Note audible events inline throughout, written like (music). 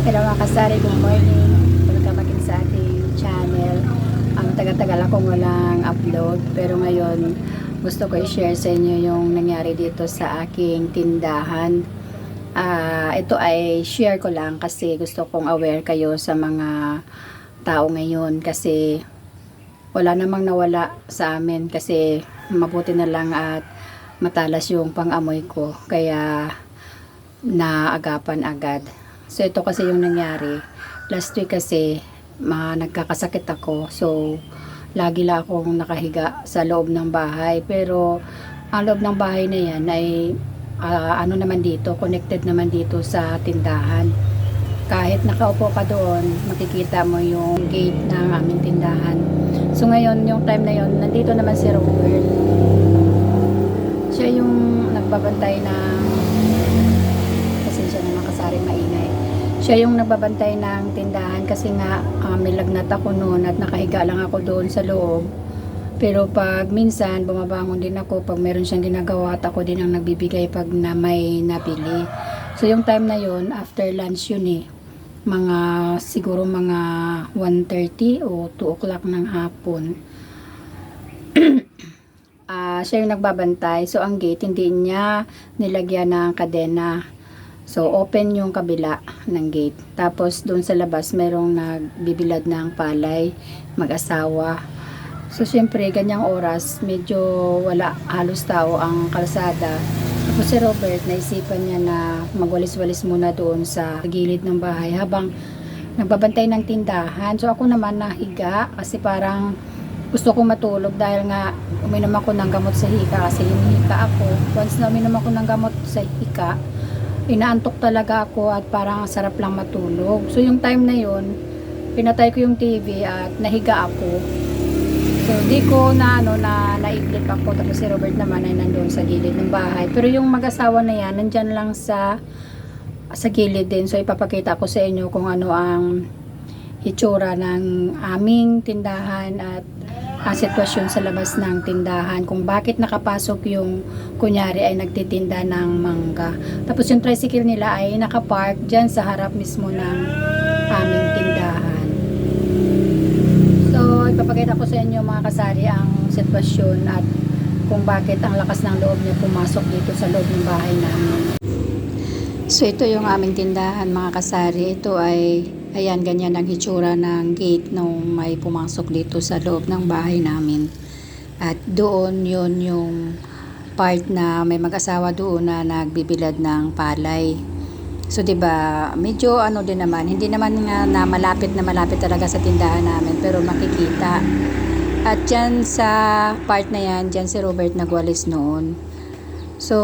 Hello mga kasari, good morning. Welcome back sa ating channel. Ang tagal-tagal akong walang upload pero ngayon gusto ko i-share sa inyo yung nangyari dito sa aking tindahan. Ah, ito ay share ko lang kasi gusto kong aware kayo sa mga tao ngayon kasi wala namang nawala sa amin kasi mabuti na lang at matalas yung pang-amoy ko kaya naagapan agad. So ito kasi yung nangyari. Last week kasi ma nagkakasakit ako. So lagi lang akong nakahiga sa loob ng bahay. Pero ang loob ng bahay na yan ay ah, ano naman dito, connected naman dito sa tindahan. Kahit nakaupo ka doon, makikita mo yung gate ng aming tindahan. So ngayon, yung time na yon nandito naman si Robert. Siya yung nagbabantay ng pasensya na makasaring maingay. Siya yung nagbabantay ng tindahan kasi nga ah, may lagnat ako noon at nakahiga lang ako doon sa loob. Pero pag minsan bumabangon din ako pag meron siyang ginagawa at ako din ang nagbibigay pag na may nabili. So yung time na yon after lunch yun eh. Mga siguro mga 1.30 o 2 o'clock ng hapon. (clears throat) Ah, siya yung nagbabantay. So ang gate hindi niya nilagyan ng kadena. So, open yung kabila ng gate. Tapos, doon sa labas, merong nagbibilad ng palay, mag-asawa. So, syempre, ganyang oras, medyo wala halos tao ang kalsada. Tapos si Robert, naisipan niya na magwalis-walis muna doon sa gilid ng bahay habang nagbabantay ng tindahan. So, ako naman nahiga kasi parang gusto kong matulog dahil nga uminom ako ng gamot sa hika kasi hinihika ako. Once na uminom ako ng gamot sa hika, inaantok talaga ako at parang ang sarap lang matulog. So yung time na yun, pinatay ko yung TV at nahiga ako. So di ko na ano na naiglip ako tapos si Robert naman ay nandoon sa gilid ng bahay. Pero yung mag-asawa na yan, nandyan lang sa sa gilid din. So ipapakita ko sa inyo kung ano ang itsura ng aming tindahan at ang sitwasyon sa labas ng tindahan kung bakit nakapasok yung kunyari ay nagtitinda ng mangga. Tapos yung tricycle nila ay nakapark dyan sa harap mismo ng aming tindahan. So, ipapakita ko sa inyo mga kasari ang sitwasyon at kung bakit ang lakas ng loob niya pumasok dito sa loob ng bahay namin. So, ito yung aming tindahan mga kasari. Ito ay, ayan, ganyan ang hitsura ng gate nung may pumasok dito sa loob ng bahay namin. At doon yun yung part na may mag-asawa doon na nagbibilad ng palay. So 'di ba, medyo ano din naman, hindi naman nga na malapit na malapit talaga sa tindahan namin pero makikita. At diyan sa part na yan, diyan si Robert nagwalis noon. So,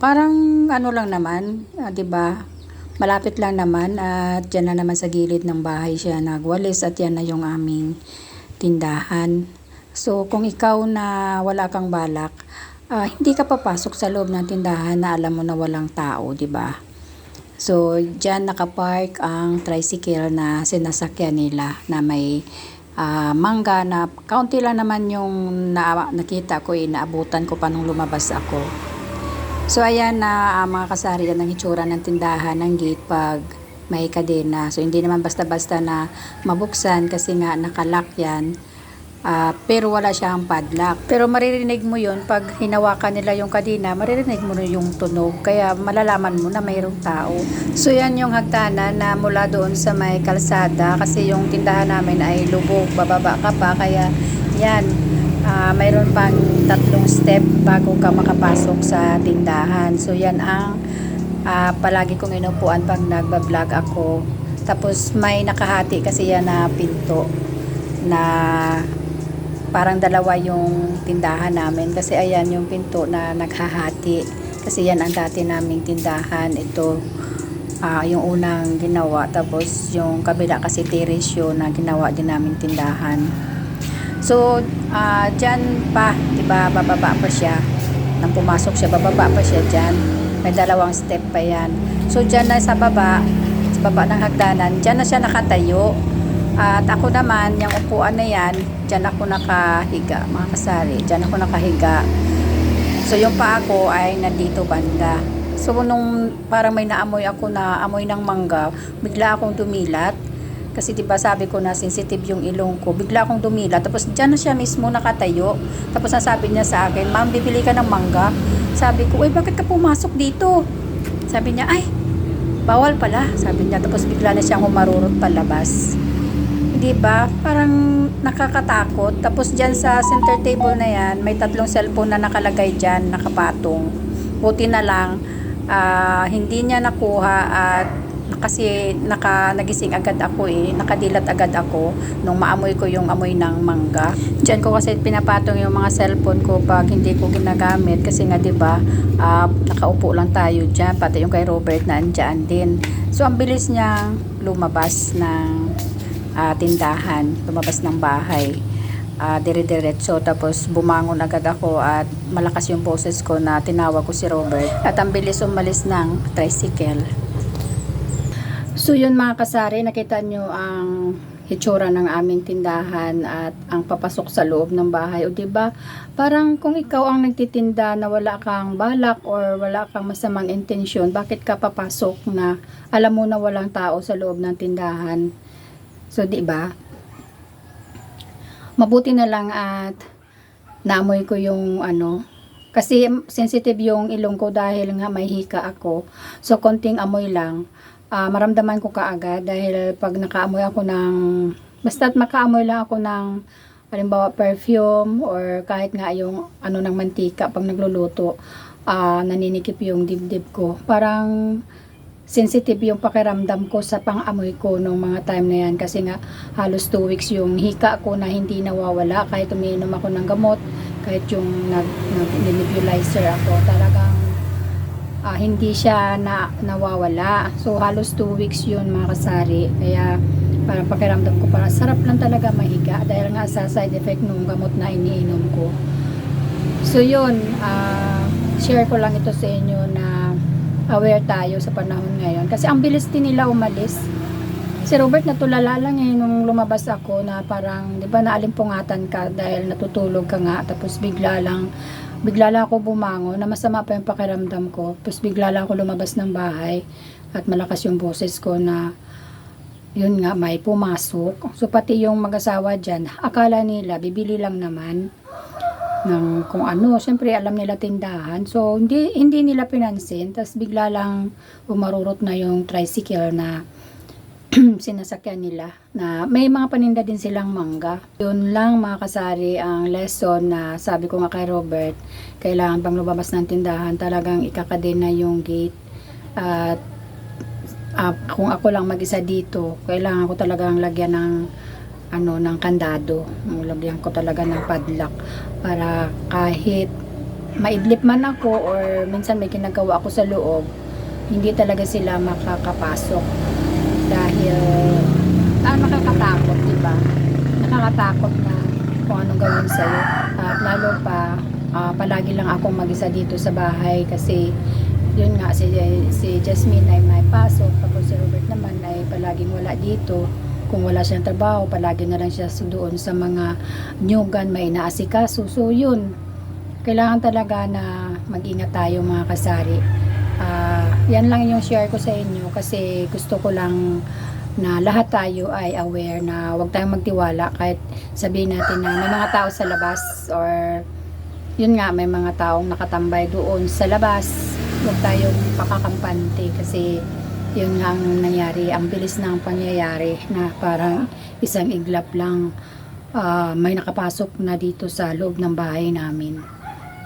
parang ano lang naman, ah, 'di ba? Malapit lang naman at diyan na naman sa gilid ng bahay siya nagwalis at yan na yung aming tindahan. So, kung ikaw na wala kang balak, ah, hindi ka papasok sa loob ng tindahan na alam mo na walang tao, 'di ba? So, dyan nakapark ang tricycle na sinasakyan nila na may ah, mangga na kaunti lang naman yung na, nakita ko, eh, naabutan ko pa nung lumabas ako. So, ayan na ah, mga kasari yan ang hitsura ng tindahan ng gate pag may kadena. So, hindi naman basta-basta na mabuksan kasi nga nakalock yan. Ah, pero wala siyang padlock. Pero maririnig mo yun pag hinawakan nila yung kadena, maririnig mo yung tunog. Kaya malalaman mo na mayroong tao. So yan yung hagdanan na mula doon sa may kalsada kasi yung tindahan namin ay lubog, bababa ka pa. Kaya yan, ah, mayroon pang tatlong step bago ka makapasok sa tindahan. So yan ang ah, palagi kong inupuan pag nagbablog ako. Tapos may nakahati kasi yan na pinto na parang dalawa yung tindahan namin. Kasi ayan yung pinto na naghahati. Kasi yan ang dati naming tindahan. Ito ah, yung unang ginawa. Tapos yung kabila kasi terrace na ginawa din namin tindahan so ah, dyan pa diba bababa pa siya nang pumasok siya bababa pa siya dyan may dalawang step pa yan so dyan na sa baba sa baba ng hagdanan dyan na siya nakatayo at ako naman, yung upuan na yan, dyan ako nakahiga, mga kasari. Dyan ako nakahiga. So, yung paa ko ay nandito banda. So nung parang may naamoy ako na amoy ng mangga, bigla akong dumilat. Kasi 'di ba sabi ko na sensitive yung ilong ko. Bigla akong dumilat. Tapos diyan na siya mismo nakatayo. Tapos nasabi niya sa akin, "Ma'am, bibili ka ng mangga." Sabi ko, "Uy, bakit ka pumasok dito?" Sabi niya, "Ay, bawal pala." Sabi niya. Tapos bigla na siyang humarurot palabas. 'Di ba? Parang nakakatakot. Tapos diyan sa center table na 'yan, may tatlong cellphone na nakalagay diyan, nakapatong. Buti na lang ah, hindi niya nakuha at kasi naka nagising agad ako eh, nakadilat agad ako nung maamoy ko yung amoy ng mangga. Diyan ko kasi pinapatong yung mga cellphone ko pag hindi ko ginagamit kasi nga 'di ba, ah, nakaupo lang tayo diyan, pati yung kay Robert na andyan din. So ang bilis niyang lumabas ng ah, tindahan, lumabas ng bahay. Ah, dire-diretso tapos bumangon agad ako at malakas yung boses ko na tinawag ko si Robert at ang bilis umalis ng tricycle. So yun mga kasari, nakita nyo ang hitsura ng aming tindahan at ang papasok sa loob ng bahay. O ba? Parang kung ikaw ang nagtitinda na wala kang balak or wala kang masamang intensyon, bakit ka papasok na alam mo na walang tao sa loob ng tindahan? So ba? Mabuti na lang at naamoy ko yung ano kasi sensitive yung ilong ko dahil nga may hika ako. So konting amoy lang ah, maramdaman ko kaagad dahil pag nakaamoy ako ng basta't makaamoy lang ako ng halimbawa perfume or kahit nga yung ano ng mantika pag nagluluto ah, naninikip yung dibdib ko. Parang sensitive yung pakiramdam ko sa pang-amoy ko nung mga time na yan kasi nga halos 2 weeks yung hika ko na hindi nawawala. Kahit umiinom ako ng gamot kahit yung nag, nag nebulizer ako talagang ah, hindi siya na nawawala. So halos 2 weeks yun mga kasari. Kaya parang pakiramdam ko parang sarap lang talaga mahiga dahil nga sa side effect nung gamot na iniinom ko. So yun, ah, share ko lang ito sa inyo na aware tayo sa panahon ngayon. Kasi ang bilis din nila umalis. Si Robert natulala lang eh nung lumabas ako na parang, di ba naalimpungatan ka dahil natutulog ka nga tapos bigla lang bigla lang ako bumangon na masama pa yung pakiramdam ko. Tapos bigla lang ako lumabas ng bahay at malakas yung boses ko na yun nga may pumasok. So pati yung mag-asawa dyan, akala nila bibili lang naman ng kung ano. Siyempre alam nila tindahan. So hindi hindi nila pinansin. Tapos bigla lang umarurot na yung tricycle na (clears throat) sinasakyan nila na may mga paninda din silang mangga. Yun lang mga kasari ang lesson na sabi ko nga kay Robert, kailangan pang lumabas ng tindahan talagang ikakadin na yung gate at ah, kung ako lang mag-isa dito, kailangan ko talagang lagyan ng ano ng kandado. Lagyan ko talaga ng padlock para kahit maidlip man ako or minsan may ginagawa ako sa loob, hindi talaga sila makakapasok dahil ah, nakakatakot, di ba? Nakakatakot na kung anong gawin sa'yo. At lalo pa, ah, palagi lang akong mag-isa dito sa bahay kasi yun nga, si, si Jasmine ay may pasok, tapos si Robert naman ay palaging wala dito. Kung wala siyang trabaho, palagi na lang siya doon sa mga nyugan, may inaasikaso. So yun, kailangan talaga na mag-ingat tayo mga kasari. Yan lang yung share ko sa inyo kasi gusto ko lang na lahat tayo ay aware na huwag tayong magtiwala kahit sabihin natin na may mga tao sa labas or yun nga may mga taong nakatambay doon sa labas. Huwag tayong pakakampante kasi yun nga ang nangyari. Ang bilis ng pangyayari na parang isang iglap lang ah, may nakapasok na dito sa loob ng bahay namin.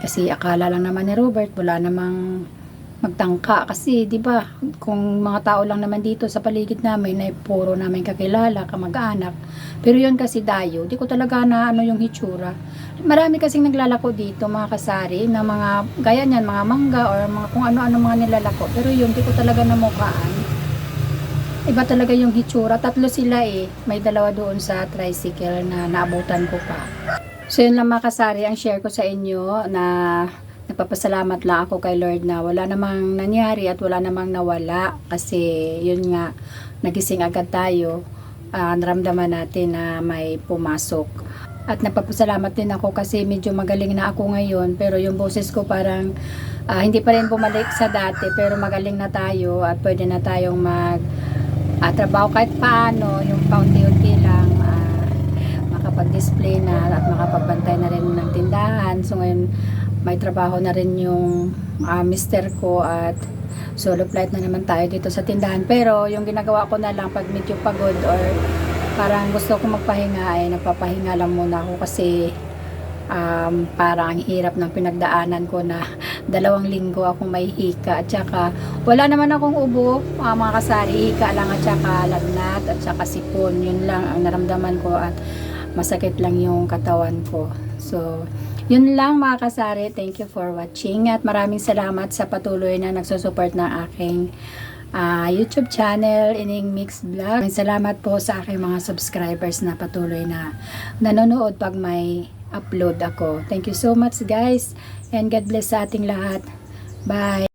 Kasi akala lang naman ni Robert wala namang magtangka kasi 'di ba kung mga tao lang naman dito sa paligid namin ay puro namin kakilala, kamag-anak. Pero yun kasi dayo, di ko talaga na ano yung hitsura. Marami kasing naglalako dito mga kasari na mga gaya niyan, mga mangga or mga kung ano-ano mga nilalako. Pero yun di ko talaga namukaan. Iba talaga yung hitsura. Tatlo sila eh. May dalawa doon sa tricycle na naabutan ko pa. So yun lang mga kasari ang share ko sa inyo na nagpapasalamat lang ako kay Lord na wala namang nangyari at wala namang nawala kasi yun nga nagising agad tayo Ah, naramdaman natin na may pumasok At napapasalamat din ako kasi medyo magaling na ako ngayon. Pero yung boses ko parang ah, hindi pa rin bumalik sa dati. Pero magaling na tayo at pwede na tayong mag ah, trabaho kahit paano. Yung paunti-unti lang ah, makapag-display na at makapagbantay na rin ng tindahan. So ngayon may trabaho na rin yung ah, mister ko at solo flight na naman tayo dito sa tindahan. Pero yung ginagawa ko na lang pag medyo pagod or parang gusto ko magpahinga ay nagpapahinga lang muna ako kasi um, parang ang hirap ng pinagdaanan ko na (laughs) dalawang linggo akong may hika at saka wala naman akong ubo ah, mga kasari hika lang at saka lagnat at saka sipon yun lang ang naramdaman ko at masakit lang yung katawan ko so yun lang mga kasari. Thank you for watching at maraming salamat sa patuloy na nagsusupport ng aking ah, YouTube channel Ining Mix Vlog. Maraming salamat po sa aking mga subscribers na patuloy na nanonood pag may upload ako. Thank you so much guys. And God bless sa ating lahat. Bye